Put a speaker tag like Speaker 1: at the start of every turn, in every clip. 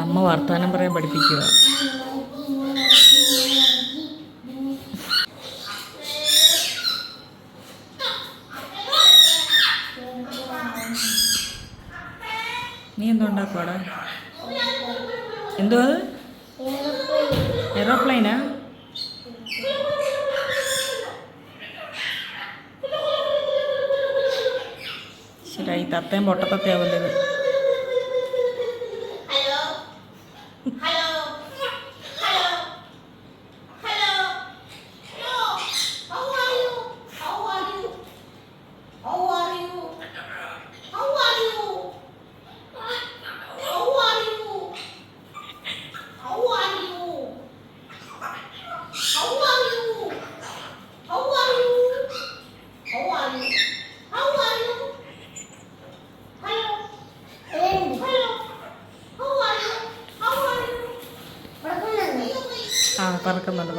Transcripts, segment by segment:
Speaker 1: അമ്മ വർത്തമാനം പറയാൻ പഠിപ്പിക്കുക നീ എന്തോ ഉണ്ടാക്കുവാടാ? എന്തോ അത്? എറോപ്ലെയിനാ ഈ തത്തയും ഇത്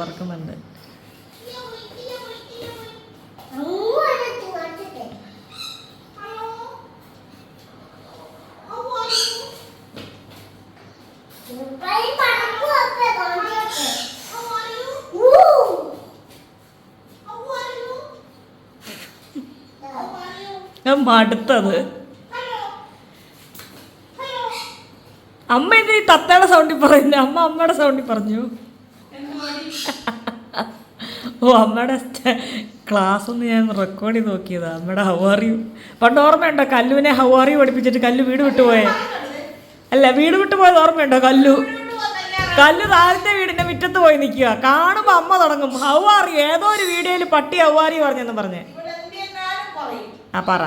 Speaker 1: പറക്കുന്നുണ്ട് പറക്കുന്നുണ്ട് ഞാൻ മടുത്തത്. അമ്മ എന്തിനാ ഈ തത്തയുടെ സൗണ്ടിൽ പറയുന്നത് അമ്മ അമ്മയുടെ സൗണ്ടിൽ പറഞ്ഞു. ഓ അമ്മയുടെ ക്ലാസ് ഒന്ന് ഞാൻ റെക്കോർഡ് ചെയ്ത് നോക്കിയതാ. അമ്മയുടെ ഹവാറിയും പണ്ട് ഓർമ്മയുണ്ടോ കല്ലുവിനെ ഹവാറി പഠിപ്പിച്ചിട്ട് കല്ലു വീട് വിട്ടുപോയേ അല്ല വീട് വിട്ടുപോയത് ഓർമ്മയുണ്ടോ കല്ലു? കല്ലു താഴത്തെ വീടിന്റെ മുറ്റത്ത് പോയി നിൽക്കുക കാണുമ്പോ അമ്മ തുടങ്ങും. ഹവാറി ഏതോ ഒരു വീഡിയോയിൽ പട്ടി ഹവാറി പറഞ്ഞെന്ന് പറഞ്ഞേ. ആ പറ.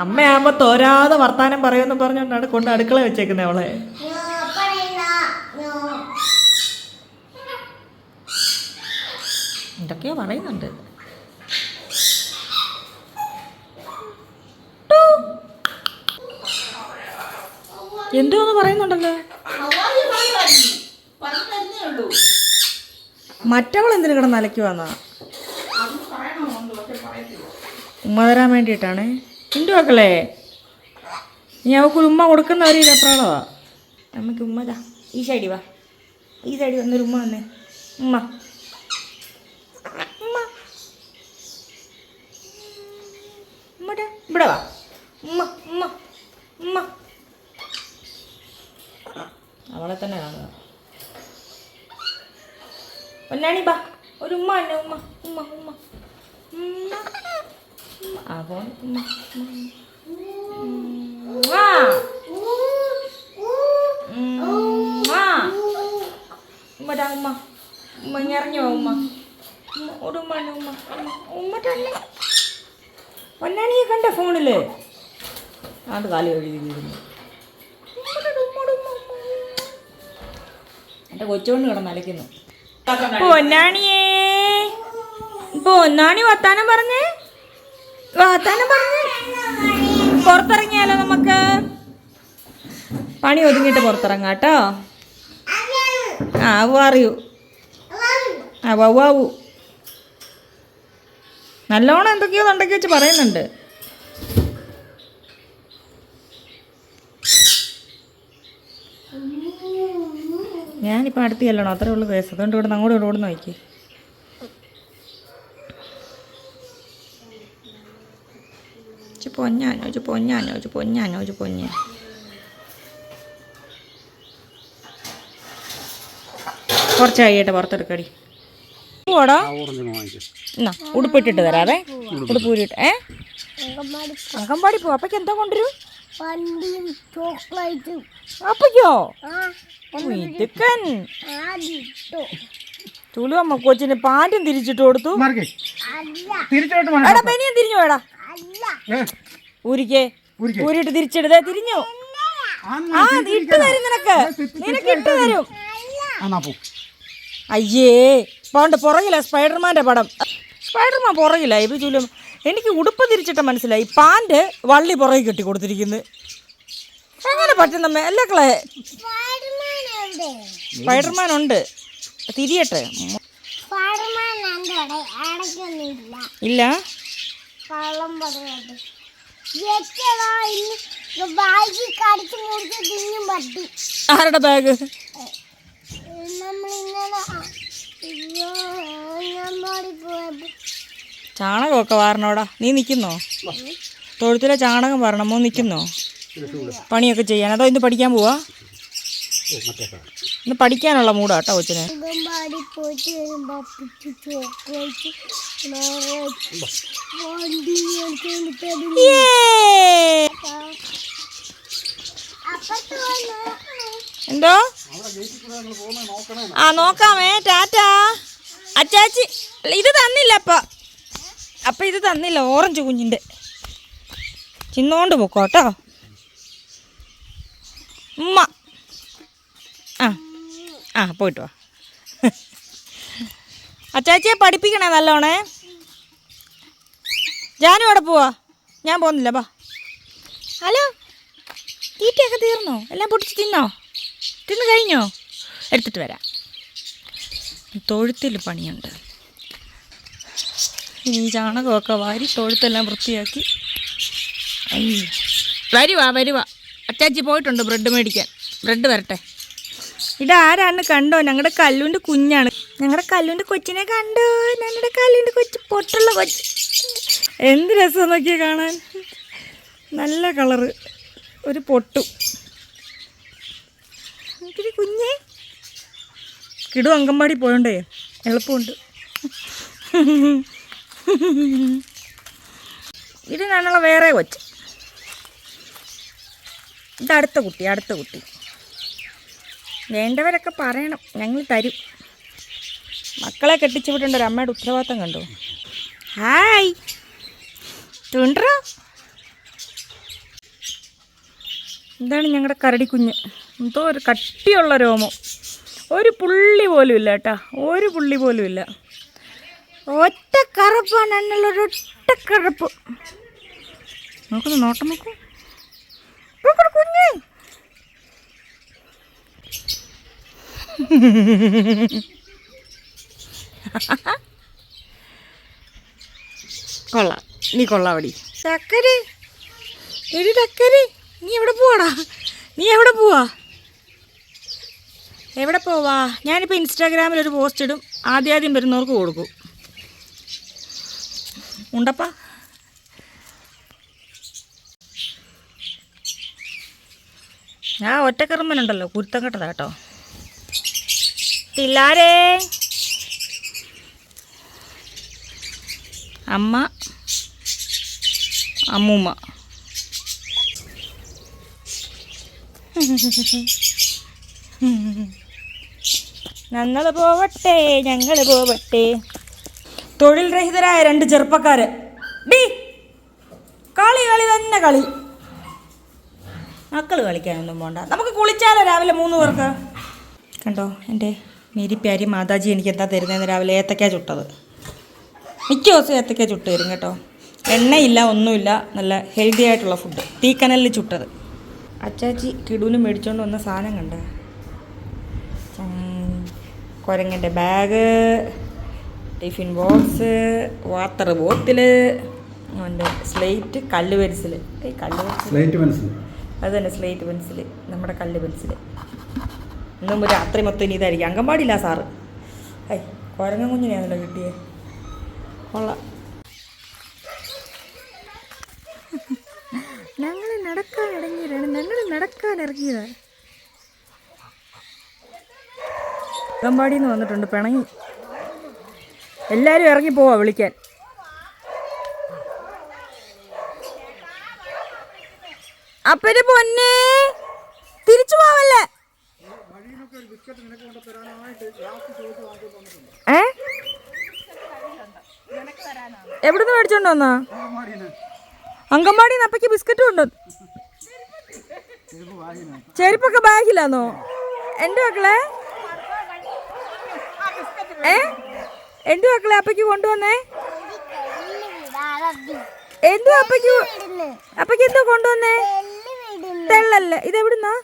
Speaker 1: അമ്മയാകുമ്പോ തോരാതെ വർത്താനം പറയുമെന്ന് പറഞ്ഞുകൊണ്ടാണ് കൊണ്ട് അടുക്കള വെച്ചേക്കുന്നത് അവളെ. എന്തൊക്കെയോ പറയുന്നുണ്ട്. എന്തോ എന്തോന്ന് പറയുന്നുണ്ടല്ലോ. മറ്റവൾ എന്തിനു കിടന്ന് അലക്കുവാന്നാ ഉമ്മ തരാൻ വേണ്ടിയിട്ടാണ്. എന്റെ മക്കളെ നീ അവൾക്ക് ഉമ്മ കൊടുക്കുന്നവരില്ല അപ്രാളവാ നമുക്ക് ഉമ്മ താ ഈ സൈഡി വാ. ഈ സൈഡി വന്നൊരു ഉമ്മ വന്നേ. ഉമ്മ. ഉമ്മ. ഉമ്മടാ ഇവിടെ വാ. ഉമ്മ ഉമ്മ ഉമ്മ. അവളെ തന്നെ കാണുക. പൊന്നാണി ബാ ഒരു ഉമ്മ തന്നെ ഉമ്മ ഉമ്മ ഉമ്മ. ഉമ്മ. ഉമ്മ. ഉമ്മടാ ഉമ്മ ഉമ്മ വാ ഉമ്മ ഒരു ഉമ്മ തന്നെ ഉമ്മ ഉമ്മ ഉമ്മ തന്നെ പൊന്നാണിയെ കണ്ട ഫോണിൽ അത് കാലി എഴുതിയിരുന്നു എന്റെ കൊച്ചുകൊണ്ട് കിടന്ന് അലക്കുന്നു പൊന്നാണിയേ പൊന്നാണി വർത്താനം പറഞ്ഞേ വർത്താനം പറഞ്ഞു. പുറത്തിറങ്ങിയാലോ നമുക്ക്? പണി ഒതുങ്ങിയിട്ട് പുറത്തിറങ്ങാം കേട്ടോ. ആ അറിയൂ. ആ വവ്വാവു നല്ലോണം എന്തൊക്കെയോ ഉണ്ടെങ്കിൽ വെച്ച് പറയുന്നുണ്ട്. ഞാനിപ്പോൾ അടുത്ത് ചെല്ലണം. അത്രേ ഉള്ളൂ കേസ്. അതുകൊണ്ട് ഇവിടെ അങ്ങോട്ട് ഇവിടെ ഓടുന്ന നോക്കി ചു പൊഞ്ഞാനോ ചു പൊഞ്ഞാനോ ചു പൊഞ്ഞാനോ ചു പൊഞ്ഞ കുറച്ചായി കേട്ടോ പുറത്തെടുക്കടി പോടോ എന്നാ ഉടുപ്പിട്ടിട്ട് തരാവേ. ഉടുപ്പ് ഊരിട്ട് ഏ? അങ്കമ്പാടി പോ അപ്പയ്ക്ക് എന്താ കൊണ്ടുവരും? അപ്പയ്ക്കോ?
Speaker 2: ആ.
Speaker 1: ഇതുക്കൻ തുളു അമ്മ കൊച്ചിന് പാന്റും തിരിച്ചിട്ട് കൊടുത്തു.
Speaker 3: മാർക്കേ
Speaker 2: അല്ല.
Speaker 3: തിരിച്ചോട്ട്
Speaker 1: എടാ ബനിയൻ തിരിഞ്ഞു വേടാ ഊരിക്കേ.
Speaker 3: ഊരിക്കേ.
Speaker 1: ഊരിട്ട് തിരിച്ചിടുതേ തിരിഞ്ഞു. ആ ഇട്ട് തരും നിനക്ക്. നിനക്ക് ഇട്ട് തരും. അയ്യേ പോണ്ട് പുറകില്ല സ്പൈഡർമാന്റെ പടം. സ്പൈഡർമാൻ പുറകില്ല ഇത് ചൂലും. എനിക്ക് ഉടുപ്പ് തിരിച്ചിട്ട മനസ്സിലായി. പാന്റ് വള്ളി പുറകെ കെട്ടി കൊടുത്തിരിക്കുന്നു. അങ്ങനെ പറ്റുന്നമ്മേ മേലക്കളെ ക്ലേ.
Speaker 2: സ്പൈഡർമാൻ എവിടെ
Speaker 1: സ്പൈഡർമാൻ ഉണ്ട് തിരിയട്ടെ ഇല്ല?
Speaker 2: കള്ളം പറയുന്നത് എത്തടാ ഇന്ന് ബാഗ് കടിച്ച് മുറിച്ച് തിന്നും പട്ടി.
Speaker 1: ആരുടെ ബാഗ്? ചാണകമൊക്കെ വാരണോടാ. നീ നിൽക്കുന്നോ തൊഴുത്തിലെ ചാണകം വരണമോ മോ നിൽക്കുന്നോ പണിയൊക്കെ ചെയ്യാൻ. അതോ ഇന്ന് പഠിക്കാൻ പോവാ? ഇന്ന് പഠിക്കാനുള്ള മൂടാ കേട്ടോ കൊച്ചിനെ എന്തോ? ആ നോക്കാമേ. ടാറ്റാ. അച്ചാച്ചി അല്ല, ഇത് തന്നില്ല അപ്പ. അപ്പ ഇത് തന്നില്ല ഓറഞ്ച് കുഞ്ഞിന്റെ. ചിന്നോണ്ട് പൊക്കോട്ടോ ഉമ്മ. ആ. ആ പോയിട്ട് വാ. അച്ചാച്ചിയെ പഠിപ്പിക്കണേ നല്ലോണേ. ജാനു അവിടെ പോവാ. ഞാൻ പോകുന്നില്ല ബാ ഹലോ? തീറ്റയൊക്കെ തീർന്നോ? എല്ലാം പൊടിച്ച് തിന്നോ? തിന്ന് കഴിഞ്ഞോ? എടുത്തിട്ട് വരാം. തൊഴുത്തിൽ പണിയുണ്ട്. ഇനി ചാണകമൊക്കെ വാരി തൊഴുത്തെല്ലാം വൃത്തിയാക്കി. വരുവാ വരുവാ. അച്ചാച്ചി പോയിട്ടുണ്ട് ബ്രെഡ് മേടിക്കാൻ. ബ്രെഡ് വരട്ടെ. ഇതാരാണ് കണ്ടോ? ഞങ്ങളുടെ കല്ലുവിന്റെ കുഞ്ഞാണ്. ഞങ്ങളുടെ കല്ലുവിന്റെ കൊച്ചിനെ കണ്ടോ? ഞങ്ങളുടെ കല്ലുവിന്റെ കൊച്ചു പൊട്ടുള്ള കൊച്ചു. എന്ത് രസം നോക്കിയാൽ കാണാൻ. നല്ല കളറ് ഒരു പൊട്ടു. എനിക്കൊരു കുഞ്ഞേ. കിടു അങ്കമ്പാടി പോയോണ്ടേ? എളുപ്പമുണ്ട്. ഇത് ഞാനുള്ള വേറെ കൊച്ച്. ഇത് അടുത്ത കുട്ടി അടുത്ത കുട്ടി. വേണ്ടവരൊക്കെ പറയണം. ഞങ്ങൾ തരും. മക്കളെ കെട്ടിച്ചു വിടേണ്ട ഒരു അമ്മയുടെ ഉത്തരവാദിത്തം കണ്ടു? ഹായ്. തുണ്ടോ ഇതാണ് ഞങ്ങളുടെ കരടി കുഞ്ഞ്? എന്തോ ഒരു കട്ടിയുള്ള രോമം. ഒരു പുള്ളി പോലും ഇല്ല കേട്ടാ. ഒരു പുള്ളി പോലും ഇല്ല. ഒറ്റ കറുപ്പാണ് എന്നുള്ളൊരു ഒറ്റ കറുപ്പ്. നോക്കുന്നു നോട്ടം നോക്കൂ കുഞ്ഞേ. കൊള്ളാം. നീ കൊള്ളാവടി. ചക്കരി. എടി ചക്കരി നീ എവിടെ പോവാടാ? നീ എവിടെ പോവാ? എവിടെ പോവാ? ഞാനിപ്പോൾ ഇൻസ്റ്റാഗ്രാമിൽ ഒരു പോസ്റ്റ് ഇടും. ആദ്യം ആദ്യം വരുന്നവർക്ക് കൊടുക്കും. ഉണ്ടപ്പാ? ഞാൻ ഒറ്റക്കറമ്പനുണ്ടല്ലോ കുരുത്തം കെട്ടതാ കേട്ടോ. പിള്ളാരേ അമ്മ അമ്മൂമ്മ. ഞങ്ങൾ പോവട്ടെ ഞങ്ങൾ പോവട്ടെ. തൊഴിൽ രഹിതരായ രണ്ട് ചെറുപ്പക്കാര്. ഡി കളി കളി തന്നെ കളി. മക്കൾ കളിക്കാനൊന്നും പോണ്ട. നമുക്ക് കുളിച്ചാലോ രാവിലെ മൂന്ന് പേർക്ക്? കണ്ടോ എന്റെ മേരിപ്യാരി മാതാജി എനിക്ക് എന്താ തരുന്നതെന്ന് രാവിലെ ഏത്തക്ക ചുട്ടത്. മിക്ക ദിവസം ഏത്തക്ക ചുട്ട് തരും കേട്ടോ. എണ്ണയില്ല ഒന്നുമില്ല നല്ല ഹെൽത്തി ആയിട്ടുള്ള ഫുഡ് തീക്കനലിൽ ചുട്ടത്. അച്ചാച്ചി കിടൂന് മേടിച്ചുകൊണ്ട് വന്ന സാധനം കണ്ട? കുരങ്ങന്റെ bag tiffin box water bottle അവന്റെ സ്ലേറ്റ് കല്ല് പെൻസിൽ കല്ല് പെൻസിൽ അത് തന്നെ സ്ലേറ്റ് പെൻസിൽ നമ്മുടെ കല്ല് പെൻസിൽ ഇന്നും രാത്രി മൊത്തം ഇനി ഇതായിരിക്കും. അങ്കമ്പാടിയില്ല സാറ്. ഐ കുരങ്ങൻ കുഞ്ഞിനെയാണല്ലോ കിട്ടിയേ. കൊള്ളാം. ഞങ്ങൾ നടക്കാൻ ഇറങ്ങിയതാണ്. ഞങ്ങൾ നടക്കാൻ ഇറങ്ങിയതാണ്. അംഗൻവാടിയിൽ നിന്ന് വന്നിട്ടുണ്ട് പിണങ്ങി. എല്ലാവരും ഇറങ്ങി പോവാ വിളിക്കാൻ. അപ്പര് പൊന്നേ തിരിച്ചു പോവല്ലേ? ഏ? എവിടുന്ന് മേടിച്ചോണ്ട് വന്നാ? അങ്കമാടി അപ്പയ്ക്ക് ബിസ്ക്കറ്റും ഉണ്ട്. ചെരുപ്പൊക്കെ ബാഗിലാന്നോ? എന്റെ മക്കളെ? ഏ? എന്റെ മക്കളെ അപ്പയ്ക്ക് കൊണ്ടുവന്നേ? എന്തോ അപ്പയ്ക്ക്? അപ്പയ്ക്ക് എന്തോ കൊണ്ടുവന്നേ? തെള്ളല്ലേ? ഇത് എവിടുന്നാ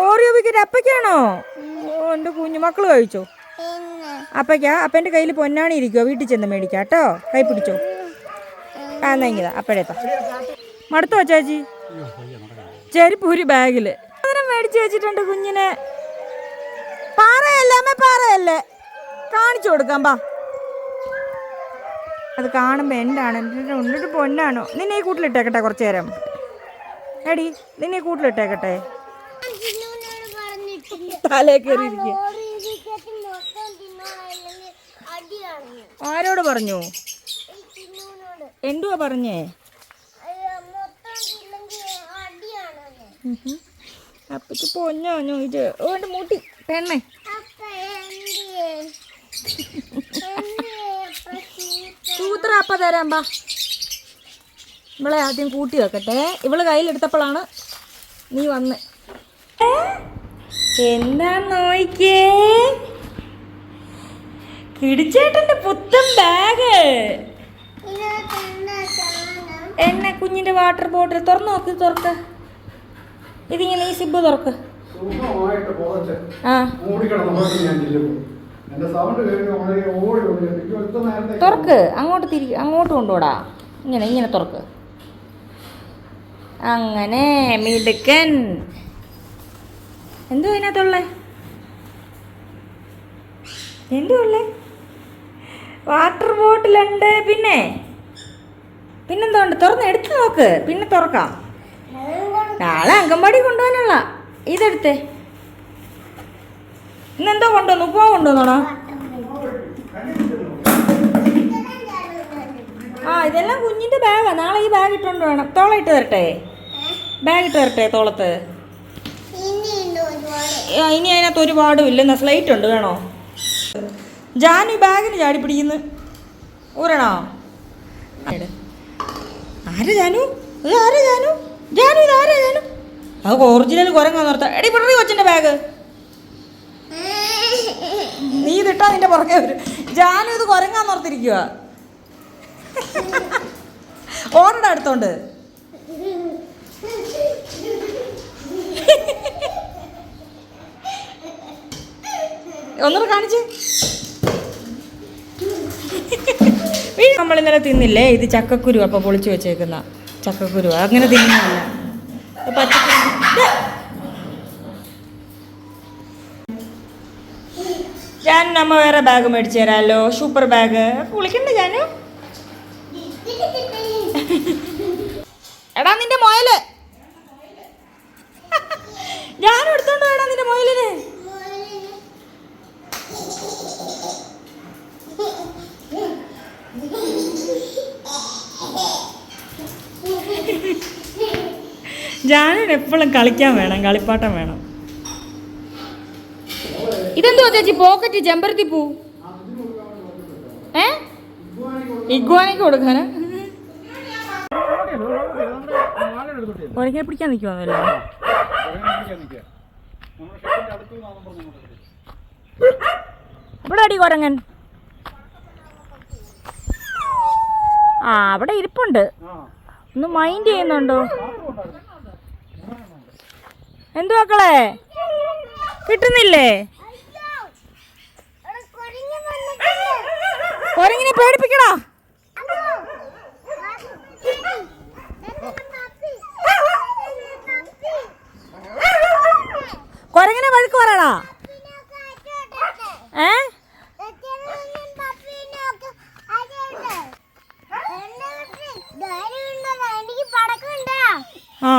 Speaker 1: ഓറിയോ ബിക്കറ്റ് അപ്പയ്ക്കാണോ? ഓ എന്റെ കുഞ്ഞു മക്കൾ കഴിച്ചോ?
Speaker 2: അപ്പക്കാ
Speaker 1: അപ്പയ്ക്കാ അപ്പന്റെ കയ്യിൽ പൊന്നാണി ഇരിക്കുമോ വീട്ടിൽ ചെന്ന് മേടിക്കാം കേട്ടോ? കൈ പിടിച്ചോ? ആ എന്നാ ഇങ്ങതാ അപ്പഴേത്താ മടുത്തോ ചേച്ചി? ചെരുപ്പ് ബാഗിൽ. ബാഗിൽ അതിനും മേടിച്ച് വെച്ചിട്ടുണ്ട് കുഞ്ഞിനെ. പാറയല്ലേ അമ്മ പാറയല്ലേ? കാണിച്ചു കൊടുക്കാം ബാ. അത് കാണുമ്പോൾ എന്താണ് എന്റെ ഉണ്ടിട്ട് പൊന്നാണോ? നിന്നെ ഈ കൂട്ടിലിട്ടേക്കട്ടെ കുറച്ചു നേരം. എടി നിന്നെ കൂട്ടിലിട്ടേക്കട്ടെ തലേ കയറിയിരിക്കുക ആരോട് പറഞ്ഞു? എന്തുവാ പറഞ്ഞേ? അപ്പച്ച് പൊന്നോ ഇത് ഓണ്ട് മൂട്ടി പെണ്ണേ. സൂത്ര അപ്പ തരാം ബാ. ഇവളെ ആദ്യം കൂട്ടി വെക്കട്ടെ. ഇവൾ കയ്യിലെടുത്തപ്പോഴാണ് നീ വന്ന്. എന്താ നോയിക്കേ? കിടിച്ചേട്ടന്റെ പുത്തൻ ബാഗ്. എന്നെ കുഞ്ഞിന്റെ വാട്ടർ ബോട്ടിൽ തുറന്നു നോക്കി തുറക്ക്. ഇതിങ്ങനെ ഈ സിബ് തുറക്ക്. ആ. തുറക്ക്. അങ്ങോട്ട് തിരി അങ്ങോട്ട് കൊണ്ടുപോടാ. ഇങ്ങനെ ഇങ്ങനെ തുറക്ക്. അങ്ങനെ മിടുക്കൻ. എന്തോ അതിനകത്തുള്ളേ? എന്തോ ഉള്ളേ? വാട്ടർ ബോട്ടിലുണ്ട് പിന്നെ. പിന്നെന്തോ ഉണ്ട്? തുറന്ന് എടുത്ത് നോക്ക്. പിന്നെ തുറക്കാം. നാളെ അംഗൻവാടി കൊണ്ടുപോകാനുള്ള. ഇതെടുത്തേ. ഇന്നെന്തോ കൊണ്ടുവന്നു? ഉപ്പോ കൊണ്ടുവന്നോണോ ആ ഇതെല്ലാം കുഞ്ഞിന്റെ ബാഗാ നാളെ ഈ ബാഗ് ഇട്ടുകൊണ്ട് വേണം. തോള ഇട്ട് തരട്ടെ? ബാഗ് ഇട്ട് തരട്ടെ തോളത്ത്? ഇനി അതിനകത്ത് ഒരുപാടും ഇല്ലെന്ന സ്ലൈറ്റ് ഉണ്ട് വേണോ? ജാനു ബാഗിന് ചാടി പിടിക്കുന്നു. ഊരണോ. ആര് ജാനു? ഇത് ആര് ജാനു? ജാനു ഇത് ആരാ ജാനു? അത് ഒറിജിനൽ കുരങ്ങാന്ന് ഓർത്താ. എടി പിടറി കൊച്ചിന്റെ ബാഗ് നീ ഇതിട്ടാ നിന്റെ പുറകെ വരും. ജാനു ഇത് കുരങ്ങാന്ന് ഓർത്തിരിക്കുക ഓടണ്ട അടുത്തോണ്ട്. ഒന്നുകൂടെ കാണിച്ച്. നമ്മൾ ഇന്നലെ തിന്നില്ലേ? ഇത് ചക്കക്കുരു അപ്പൊ പൊളിച്ചു വെച്ചേക്കുന്ന ചക്കക്കുരു. അങ്ങനെ തിന്നില്ല. ഞാൻ നമ്മ വേറെ ബാഗ് മേടിച്ചു തരാമല്ലോ സൂപ്പർ ബാഗ് കുളിക്കണ്ട ഞാനും എടാ നിന്റെ മൊയൽ ഞാനും എടുത്തോണ്ട് വേടാ നിന്റെ മൊയലിന് ജാനുവിന് എപ്പോഴും കളിക്കാൻ വേണം കളിപ്പാട്ടം വേണം. ഇതെന്തോ ചേച്ചി പോക്കറ്റ് ചെമ്പരത്തി പൂ? ഏ? ഇഗ്വാനയ്ക്ക് കൊടുക്കാനാ? ഒരങ്ങനെ പിടിക്കാൻ നിൽക്കുവാന്നല്ലേ ഇവിടെ അടി കുരങ്ങൻ. ആ അവിടെ ഇരിപ്പുണ്ട്. ഒന്ന് മൈൻഡ് ചെയ്യുന്നുണ്ടോ? എന്തു മക്കളെ? കിട്ടുന്നില്ലേ? കൊരങ്ങിനെ പേടിപ്പിക്കണോ? കൊരങ്ങിനെ വഴുക്ക് പറയണോ? ഏ? ആ.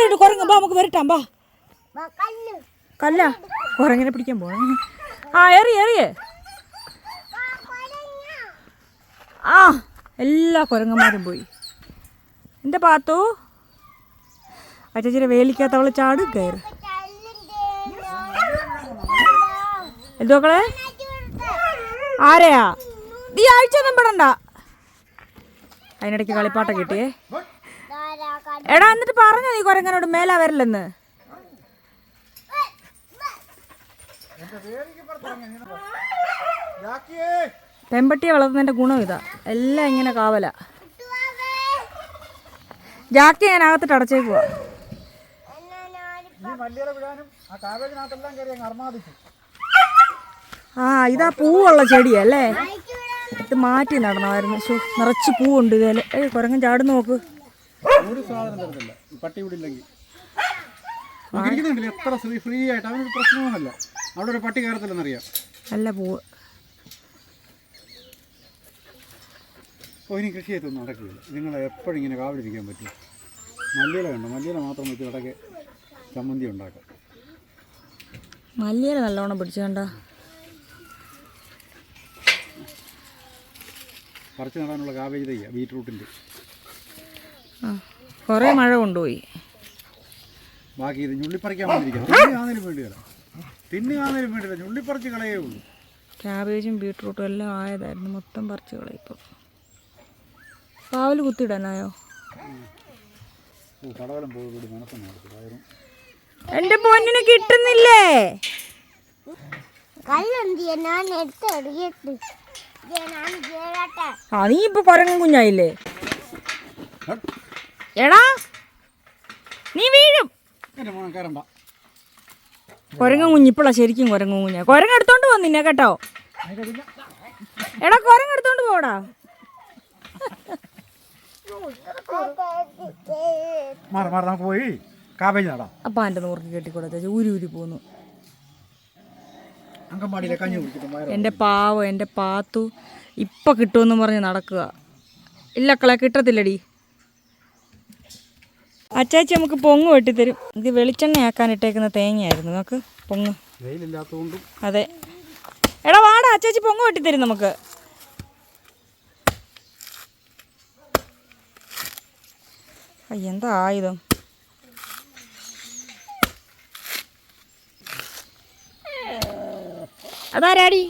Speaker 1: അവിടെ ഉണ്ട് കുരങ്ങ്. ബാ നമുക്ക് വരട്ടാം ബാ
Speaker 2: കല്ല്.
Speaker 1: കുരങ്ങനെ പിടിക്കാൻ പോണം. ആ എറി എറിയേ. ആ എല്ലാ കുരങ്ങന്മാരും പോയി. എന്റെ പാത്തു? അച്ചാച്ചിരി വേലിക്കാത്തവൾ ചാടു ചാടും കയറ്. എന്തോക്കളെ ആരെയാ? നീ ആഴ്ച ഒന്നും പെടണ്ട. അതിനിടയ്ക്ക് കളിപ്പാട്ടം കിട്ടിയേ എടാ എന്നിട്ട് പറഞ്ഞോ നീ കുരങ്ങനോട് മേലാ വരില്ലെന്ന് പെമ്പട്ടിയെ വളർത്തുന്നതിന്റെ ഗുണം ഇതാ. എല്ലാം ഇങ്ങനെ കാവല. ജാക്കി ഞാൻ അകത്തിട്ട് അടച്ചേക്കുവാ
Speaker 3: ആ
Speaker 1: ഇതാ പൂവുള്ള ചെടിയല്ലേ ഇത് മാറ്റി നടണമായിരുന്നു ശോ നിറച്ച് പൂവുണ്ട് ഇതല്ലേ ഏയ് കുരങ്ങൻ ചാടുന്നു നോക്ക്.
Speaker 3: ഒരു സാധനം തരത്തില്ല. പട്ടി വിടില്ലെങ്കിൽ ഇരിക്കുന്നുണ്ടല്ലോ? എത്ര ഫ്രീ ഫ്രീ ആയിട്ട് അവനൊരു പ്രശ്നമൊന്നുമല്ല അവിടെ ഒരു പട്ടി കയറത്തില്ലെന്നറിയാം
Speaker 1: അല്ല
Speaker 3: അപ്പോൾ ഇനി കൃഷി ചെയ്തൊന്നും നടക്കില്ല. നിങ്ങൾ എപ്പോഴും ഇങ്ങനെ കാവിലിരിക്കാൻ പറ്റും. മല്ലിയില കണ്ടോ? മല്ലിയില മാത്രം വെച്ച് ഇടയ്ക്ക് ചമ്മന്തി ഉണ്ടാക്കാം.
Speaker 1: മല്ലിയില നല്ലോണം പിടിച്ചു കണ്ട?
Speaker 3: പറിച്ച് നടാനുള്ള കാവേജ് തയ്യ
Speaker 1: ബീറ്റ്റൂട്ടിന്റെ. കുറേ മഴ കൊണ്ടുപോയി.
Speaker 3: ബാക്കി ഇത് ഞുള്ളിപ്പറിക്കാൻ വേണ്ടിയല്ല. ഞുള്ളിപ്പറിച്ച് കളയേ ഉള്ളൂ.
Speaker 1: ക്യാബേജും ബീട്രൂട്ടും എല്ലാം ആയതായിരുന്നു. മൊത്തം പറിച്ചു കളയിപ്പോ. പാവൽ കുത്തിയിടാനായോ? എന്റെ പൊന്നിന് കിട്ടുന്നില്ലേ?
Speaker 2: കല്ലെന്തിയ ഞാൻ എടുത്ത് എറിയട്ട് ഞാൻ കേറട്ടെ.
Speaker 1: ആ നീ ഇപ്പൊ കുരങ്ങൻ കുഞ്ഞായില്ലേ? എടാ നീ വീഴും. കുരങ്ങ കുഞ്ഞിപ്പോളാ ശരിക്കും കുരങ്ങ കുഞ്ഞ. കുരങ്ങ എടുത്തോണ്ട് വന്നിന്നെ കേട്ടോ. എടാ കുരങ്ങ എടുത്തോണ്ട് പോടാ.
Speaker 3: പോയി കാവേജ് നടാം.
Speaker 1: അപ്പൊ എന്റെ നൂർക്ക് കെട്ടിക്കൊടുത്ത ഊരി ഊരി പോന്നു. എന്റെ പാവം എന്റെ പാത്തു ഇപ്പം കിട്ടുമെന്ന് പറഞ്ഞ് നടക്കുക. ഇല്ല കള കിട്ടത്തില്ലടി. അച്ചാച്ചി നമുക്ക് പൊങ്ങ് വെട്ടിത്തരും. ഇത് വെളിച്ചെണ്ണയാക്കാൻ ഇട്ടേക്കുന്ന തേങ്ങയായിരുന്നു. നമുക്ക് പൊങ്ങ്. അതെ. എടാ വാടാ അച്ചാച്ചി പൊങ്ങ് വെട്ടിത്തരും നമുക്ക്. എന്താ ആയുധം? അതാരാടി?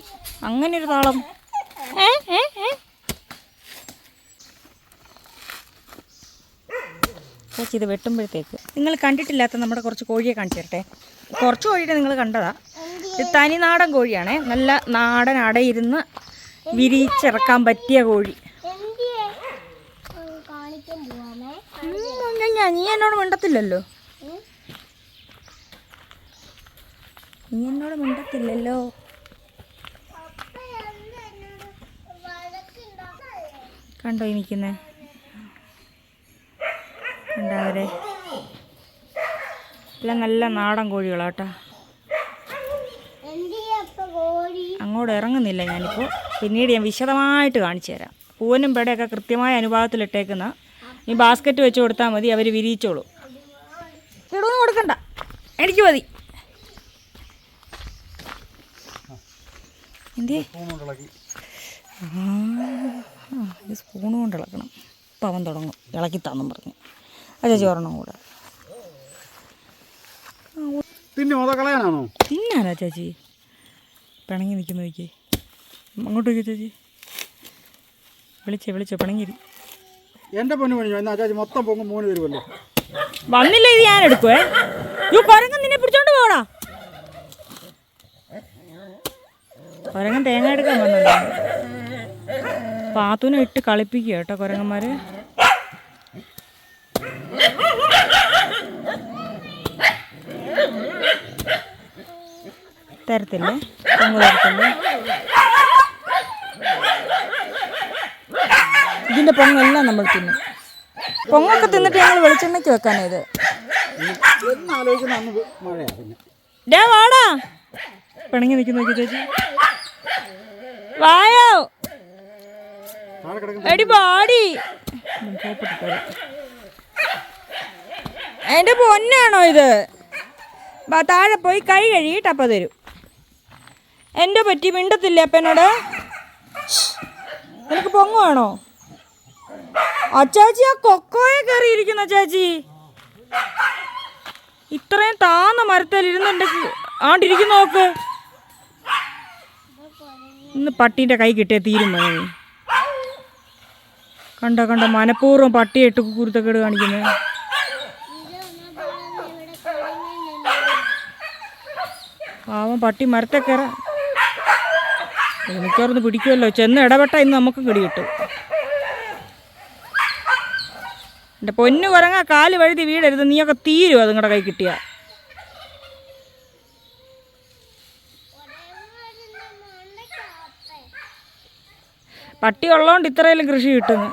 Speaker 1: അങ്ങനെ ഒരു താളം. ഏ ഏ ഏ ചേച്ചി ഇത് വെട്ടുമ്പോഴത്തേക്ക്. നിങ്ങൾ കണ്ടിട്ടില്ലാത്ത നമ്മുടെ കുറച്ച് കോഴിയെ കാണിച്ചു തരട്ടെ കുറച്ച് കോഴിയെ നിങ്ങൾ കണ്ടതാ. ഇത് തനി നാടൻ കോഴിയാണേ. നല്ല നാടൻ അടയിരുന്ന് വിരിച്ചിറക്കാൻ പറ്റിയ കോഴി. നീ എന്നോട് മിണ്ടത്തില്ലല്ലോ? നീ എന്നോട് മിണ്ടത്തില്ലല്ലോ? കണ്ടോ ഈ നിൽക്കുന്നേ കണ്ടോ അവരെ എല്ലാം നല്ല നാടൻ കോഴികളാട്ടാ. അങ്ങോട്ട് ഇറങ്ങുന്നില്ല ഞാനിപ്പോൾ പിന്നീട് ഞാൻ വിശദമായിട്ട് കാണിച്ചു തരാം. പൂവനും പെടയൊക്കെ കൃത്യമായ അനുപാതത്തിലിട്ടേക്കുന്ന ഈ ബാസ്ക്കറ്റ് വെച്ച് കൊടുത്താൽ മതി അവർ വിരിയിച്ചോളൂ. ഇടൊന്നും കൊടുക്കണ്ട. എനിക്ക് മതി. സ്പൂൺ കൊണ്ട് ഇളക്കണം. ഇപ്പം അവൻ തുടങ്ങും. ഇളക്കി തന്നും പറഞ്ഞു. അച്ഛാ ചോറണം കൂടെ.
Speaker 3: പിന്നെ കളയാനാണോ?
Speaker 1: തിന്നാനാ ചേച്ചി? പിണങ്ങി നിൽക്കുന്ന നോക്കി അങ്ങോട്ട് നോക്കി ചേച്ചി? വിളിച്ചേ വിളിച്ചോ പിണങ്ങിരി
Speaker 3: എന്റെ പൊന്നു പണിഞ്ഞു. എന്നാ ചേച്ചി മൊത്തം പൊങ്ങും മോന് തരുമല്ലോ
Speaker 1: വന്നില്ല ഇത് ഞാൻ എടുക്കുവേ. യോ കൊരങ്ങൻ നിന്നെ പിടിച്ചോണ്ട് പോടാ കൊരങ്ങൻ തേങ്ങ എടുക്കാൻ വന്നതാ. പാത്തൂനെ ഇട്ട് കളിപ്പിക്കുക കേട്ടോ കൊരങ്ങന്മാര്. തരത്തില്ലേ? ഇതിന്റെ പൊങ്ങെല്ലാം നമ്മൾ തിന്നും. പൊങ്ങൊക്കെ തിന്നിട്ട് ഞങ്ങൾ വെളിച്ചെണ്ണയ്ക്ക് വെക്കാനാ ഇത്. ഡേ വാടാ. പിണങ്ങി നിൽക്കുന്ന നോക്കി ചേച്ചി. വായോ. എടി പാടി എന്റെ പൊന്നാണോ ഇത്? താഴെ പോയി കൈ കഴുകിയിട്ട് അപ്പം തരും. എന്റെ പറ്റി മിണ്ടത്തില്ലേ അപ്പനോട്? നിനക്ക് പൊങ്ങുവാണോ? അച്ചാച്ചി ആ കൊക്കോയെ കയറിയിരിക്കുന്ന ചേച്ചി ഇത്രയും താന്ന മരത്തിൽ ഇരുന്നുണ്ട് ആണ്ടിരിക്കുന്നു നോക്ക്. ഇന്ന് പട്ടീന്റെ കൈ കിട്ടിയ തീരും കണ്ട കണ്ടോ മനഃപൂർവം പട്ടിയിട്ട് കുരുത്തക്കേട് കാണിക്കുന്നത് പാവം പട്ടി മരത്തെ കയറാൻ മിക്കവാറൊന്ന് പിടിക്കുമല്ലോ. ചെന്ന് ഇടപെട്ട ഇന്ന് നമുക്കും കിടികിട്ടു എന്റെ പൊന്നു കുരങ്ങാ കാൽ വഴുതി വീടരുത്. നീയൊക്കെ തീരും അതും കൂടെ കൈ കിട്ടിയ. പട്ടി ഉള്ളതുകൊണ്ട് ഇത്രയെല്ലാം കൃഷി കിട്ടുന്നു.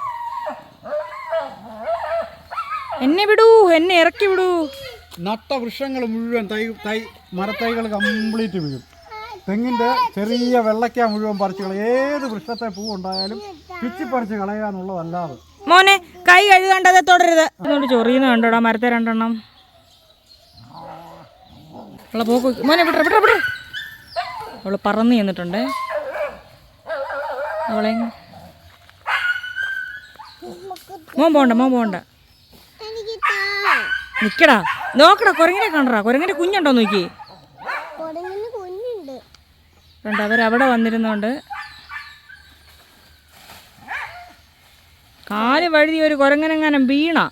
Speaker 1: എന്നെ വിടൂ എന്നെ ഇറക്കി വിടൂ.
Speaker 3: നട്ട വൃക്ഷങ്ങൾ മുഴുവൻ തൈ തൈ മരത്തൈകൾ കംപ്ലീറ്റ് വീഴും. തെങ്ങിന്റെ ചെറിയ വെള്ളയ്ക്ക മുഴുവൻ പറിച്ചു കളയും. ഏത് വൃക്ഷത്തെ പൂ ഉണ്ടായാലും പിച്ചി പറിച്ച് കളയുക എന്നുള്ളതല്ലാതെ
Speaker 1: മോനെ കൈ കഴുകാണ്ട് അതെ തുടരുത്. അതുകൊണ്ട് ചൊറിയുന്ന കണ്ടോടാ മരത്തെ രണ്ടെണ്ണം. ഉള്ള പോക്ക്. മോനെ വിട്ര വിട്ര വിട്ര അവൾ പറന്ന് ചെന്നിട്ടുണ്ടേ. അവളെ മോൻ പോണ്ട മോൻ പോണ്ട.
Speaker 2: എനിക്ക് താ.
Speaker 1: നിക്കടാ കുരങ്ങിനെ കണ്ടടാ. കുരങ്ങിന്റെ കുഞ്ഞുണ്ടോ നോക്കി? കണ്ട അവരവിടെ വന്നിരുന്നോണ്ട്. കാൽ വഴുതി ഒരു കുരങ്ങനെങ്ങാനും വീണ.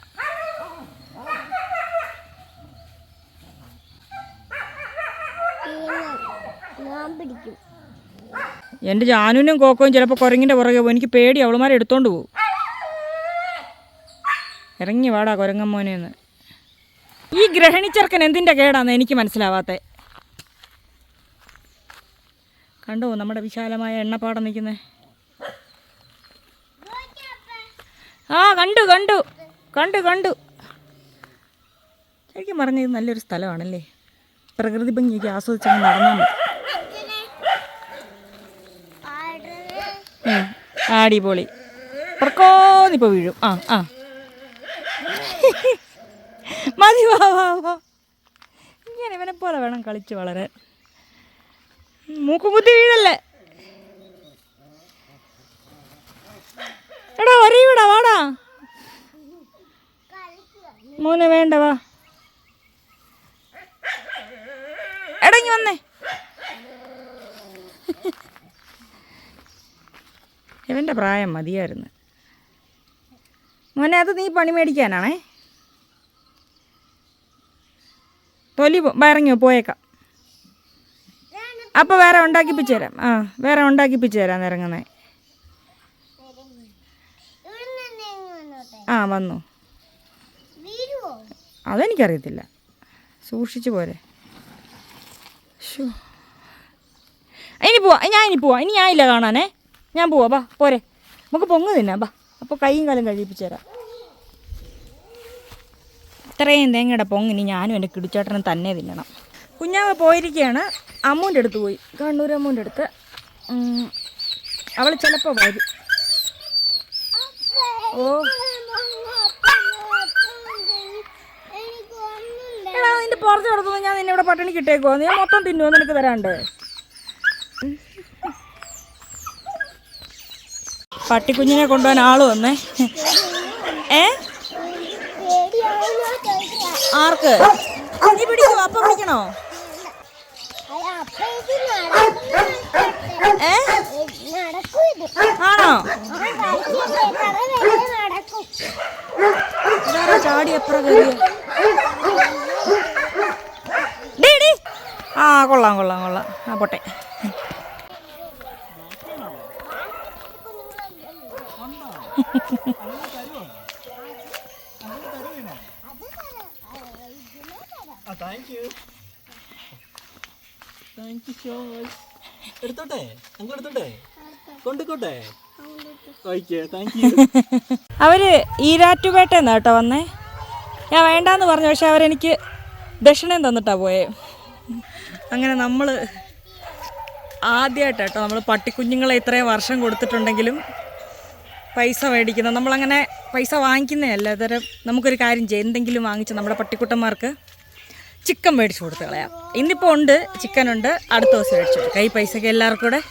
Speaker 2: എന്റെ
Speaker 1: എന്റെ ജാനുവിനും കോക്കോയും ചിലപ്പോൾ കുരങ്ങിന്റെ പുറകെ പോകും. എനിക്ക് പേടി അവളുമാരെ എടുത്തോണ്ട് പോകും. ഇറങ്ങി വാടാ കുരങ്ങമ്മോനെന്ന് ഈ ഗ്രഹണിച്ചെറുക്കൻ എന്തിന്റെ കേടാന്ന് എനിക്ക് മനസ്സിലാവാത്തെ? കണ്ടോ നമ്മുടെ വിശാലമായ എണ്ണപ്പാടം നിൽക്കുന്നേ? ആ കണ്ടു കണ്ടു കണ്ടു കണ്ടു. ശരിക്കും പറഞ്ഞ നല്ലൊരു സ്ഥലമാണല്ലേ? പ്രകൃതി ഭംഗിയൊക്കെ ആസ്വദിച്ചങ്ങ് മതി. ഉം. അടിപൊളി. പുറക്കോന്നിപ്പോൾ വീഴും. ആ ആ. മതി വാ വാ വാ. ഇങ്ങനെ ഇവനെ പോലെ വേണം കളിച്ച് വളരെ മൂക്കുമുത്തി വീഴല്ലേ? എടാ ഒരേവിടാ വാടാ മോനെ വേണ്ട വാ. എടങ്ങി വന്നേ. ഇവന്റെ പ്രായം മതിയായിരുന്നു. മോനെ അത് നീ പണി മേടിക്കാനാണേ? തൊലി ഇറങ്ങിയോ പോയേക്കാം. അപ്പോൾ വേറെ ഉണ്ടാക്കിപ്പിച്ച് തരാം. ആ വേറെ ഉണ്ടാക്കിപ്പിച്ച് തരാം ഇറങ്ങുന്നേ
Speaker 2: ഇവിടുന്ന് തന്നെ ഇങ്ങ് വന്നോട്ടെ
Speaker 1: ആ വന്നു. അതെനിക്കറിയത്തില്ല. സൂക്ഷിച്ചു പോരെ. ഇനി പോവാ ഞാൻ ഇനി പോവാ. ഇനി ഞാനില്ല കാണാനേ. ഞാൻ പോവാ ബാ പോരെ. നമുക്ക് പൊങ്ങ് തിന്നാം ബാ അപ്പോൾ കൈയും കാലും കഴിപ്പിച്ച് തരാം. ഇത്രയും തേങ്ങയുടെ ഇനി ഞാനും എന്റെ കിടിച്ചേട്ടനും തന്നെ തിന്നണം. കുഞ്ഞാവ് പോയിരിക്കുകയാണ് അമ്മൂന്റെ അടുത്ത് പോയി. കണ്ണൂർ അമ്മൂന്റെ അടുത്ത്. അവൾ ചിലപ്പോൾ വരും. ഓ. എടാ നിന്റെ പുറത്ത് കിടത്തുന്നു ഞാൻ നിന്നെ ഇവിടെ പട്ടിണി കിട്ടേക്കോ ഞാൻ മൊത്തം തിന്നുവോ? നിനക്ക് തരാണ്ട്. പട്ടിക്കുഞ്ഞിനെ കൊണ്ടുപോകാൻ ആൾ വന്നേ. ഏ? ആർക്ക്? നീ പിടിക്കോ അപ്പ പിടിക്കണോ? ഏ? ആണോ? ചാടി എത്ര കയറിയ. ആ കൊള്ളാം കൊള്ളാം കൊള്ളാം. ആ പോട്ടെ.
Speaker 4: Thank you thank you so much എടുത്തോട്ടെ? അങ്ങ് എടുത്തോട്ടെ? കൊണ്ടുക്കോട്ടെ? ഓക്കെ താങ്ക് യു
Speaker 1: അവർ ഈരാറ്റുപേട്ടേന്ന് കേട്ടോ വന്നേ. ഞാൻ വേണ്ടാന്ന് പറഞ്ഞു പക്ഷെ അവരെനിക്ക് ദക്ഷിണയും തന്നിട്ടാ പോയേ. അങ്ങനെ നമ്മൾ ആദ്യമായിട്ട് കേട്ടോ നമ്മൾ പട്ടിക്കുഞ്ഞുങ്ങളെ ഇത്രയും വർഷം കൊടുത്തിട്ടുണ്ടെങ്കിലും പൈസ മേടിക്കുന്ന നമ്മളങ്ങനെ പൈസ വാങ്ങിക്കുന്നതല്ല തരം നമുക്കൊരു കാര്യം ചെയ്യും. എന്തെങ്കിലും വാങ്ങിച്ച് നമ്മുടെ പട്ടിക്കുട്ടന്മാർക്ക് ചിക്കൻ മേടിച്ചു കൊടുത്ത് കളയാം. ഇന്നിപ്പോൾ ഉണ്ട് ചിക്കൻ ഉണ്ട് അടുത്ത ദിവസം മേടിച്ചു കൊടുക്കാം. ഈ പൈസയ്ക്ക് എല്ലാവർക്കും കൂടെ